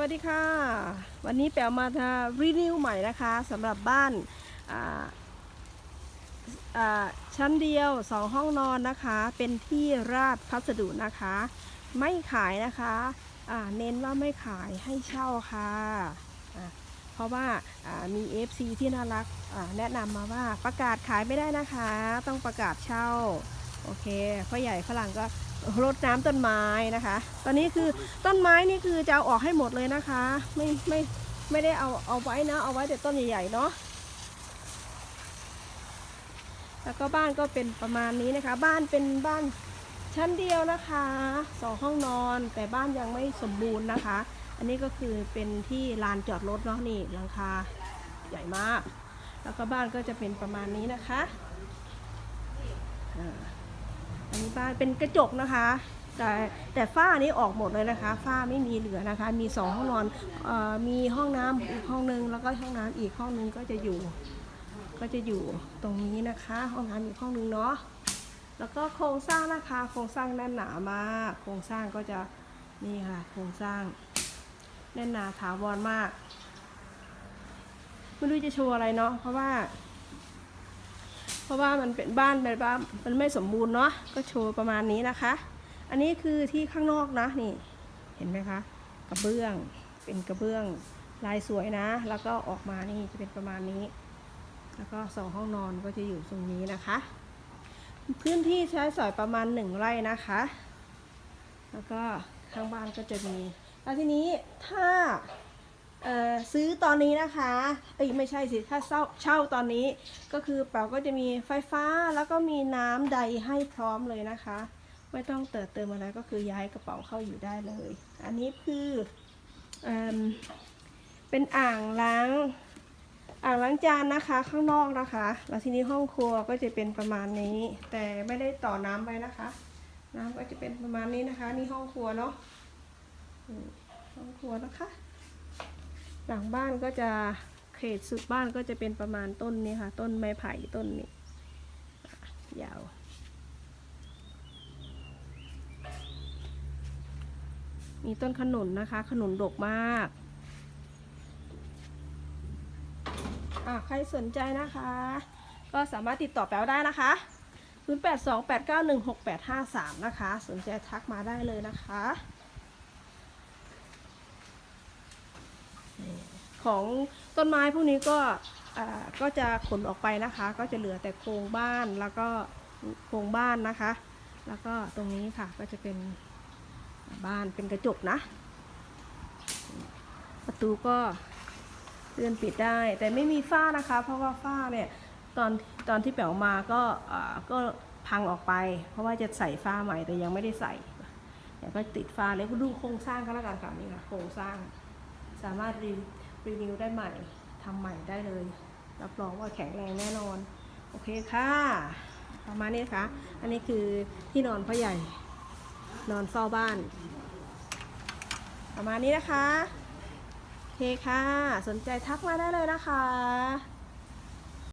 วัสดีค่ะ วันนี้แปลมาทารีวิวใหม่นะคะสำหรับบ้านชั้นเดียวสองห้องนอนนะคะ เป็นที่ราดพัสดุนะคะ ไม่ขายนะคะเน้นว่าไม่ขายให้เช่าค่ะอ่าเพราะว่ามี FC ที่น่ารักแนะนำมาว่าประกาศขายไม่ได้นะคะ ต้องประกาศเช่า โอเคพ่อใหญ่ฝรั่งก็รดน้ำต้นไม้นะคะ ตอนนี้คือต้นไม้นี่คือจะเอาออกให้หมดเลยนะคะ ไม่ไม่ไม่ได้เอาเอาไว้นะ เอาไว้แต่ต้นใหญ่ๆเนาะแล้วก็บ้านก็เป็นประมาณนี้นะคะ บ้านเป็นบ้านชั้นเดียวนะคะสองห้องนอนแต่บ้านยังไม่สมบูรณ์นะคะ อันนี้ก็คือเป็นที่ลานจอดรถเนาะนี่หลังคาใหญ่มาก แล้วก็บ้านก็จะเป็นประมาณนี้นะคะอ่า อันนี้บ้านเป็นกระจกนะคะ แต่แต่ฝ้านี้ออกหมดเลยนะคะ ฝ้าไม่มีเหลือนะคะ มีสองห้องนอนออมีห้องน้ำอีกห้องนึงแล้วก็ห้องน้ำอีกห้องนึงก็จะอยู่ ก็จะอยู่ตรงนี้นะคะ ห้องน้ำอีกห้องนึงเนาะแล้วก็โครงสร้างนะคะโครงสร้างแน่นหนามากโครงสร้างก็จะนี่ค่ะ โครงสร้างแน่นหนาถาวรมาก ไม่รู้จะโชว์อะไรเนาะเพราะว่า เพราะว่ามันเป็นบ้านแบบว่ามันไม่สมบูรณ์เนาะก็โชว์ประมาณนี้นะคะ อันนี้คือที่ข้างนอกนะนี่ เห็นไหมคะ กระเบื้องเป็นกระเบื้องลายสวยนะ แล้วก็ออกมานี่จะเป็นประมาณนี้ แล้วก็สองห้องนอนก็จะอยู่ตรงนี้นะคะ พื้นที่ใช้สอยประมาณหนึ่งไร่นะคะ แล้วก็ข้างบ้านก็จะมีแล้วทีนี้ถ้า ซื้อตอนนี้นะคะเอ้ยไม่ใช่สิ ถ้าเช่าเช่าตอนนี้ก็คือเป๋าก็จะมีไฟฟ้าแล้วก็มีน้ำใดให้พร้อมเลยนะคะ ไม่ต้องเติมเติมอะไรก็คือย้ายกระเป๋าเข้าอยู่ได้เลย อันนี้คือเอเป็นอ่างล้าง อ่างล้างจานนะคะข้างนอกนะคะ แล้วทีนี้ห้องครัวก็จะเป็นประมาณนี้ แต่ไม่ได้ต่อน้ำไปนะคะ น้ำก็จะเป็นประมาณนี้นะคะ นี่ห้องครัวเนาะห้องครัวนะคะ หลังบ้านก็จะเขตสุดบ้านก็จะเป็นประมาณต้นนี้ค่ะ ต้นไม้ไผ่ต้นนี้ยาวมีต้นขนุนนะคะ ขนุนดกมาก อะใครสนใจนะคะ ก็สามารถติดต่อแป๊วได้นะคะ 0828916853 นะคะ สนใจทักมาได้เลยนะคะ ของต้นไม้พวกนี้ก็ก็จะขนออกไปนะคะ ก็จะเหลือแต่โครงบ้านแล้วก็โครงบ้านนะคะ แล้วก็ตรงนี้ค่ะก็จะเป็นบ้านเป็นกระจกนะ ประตูก็เลื่อนปิดได้ แต่ไม่มีฝ้านะคะ เพราะว่าฝ้าเนี่ยตอนตอนที่แป๋วมาก็ก็พังออกไป เพราะว่าจะใส่ฝ้าใหม่แต่ยังไม่ได้ใส่แต่ก็ติดฝ้าแล้วก็ดูโครงสร้างก็แล้วกันค่ะนี่ค่ะโครงสร้าง สามารถรีรีวิวได้ใหม่ทำใหม่ได้เลย รับรองว่าแข็งแรงแน่นอน โอเคค่ะ ประมาณนี้ค่ะ อันนี้คือที่นอนพ่อใหญ่ นอนเฝ้าบ้าน ประมาณนี้นะคะโอเคค่ะ สนใจทักมาได้เลยนะคะ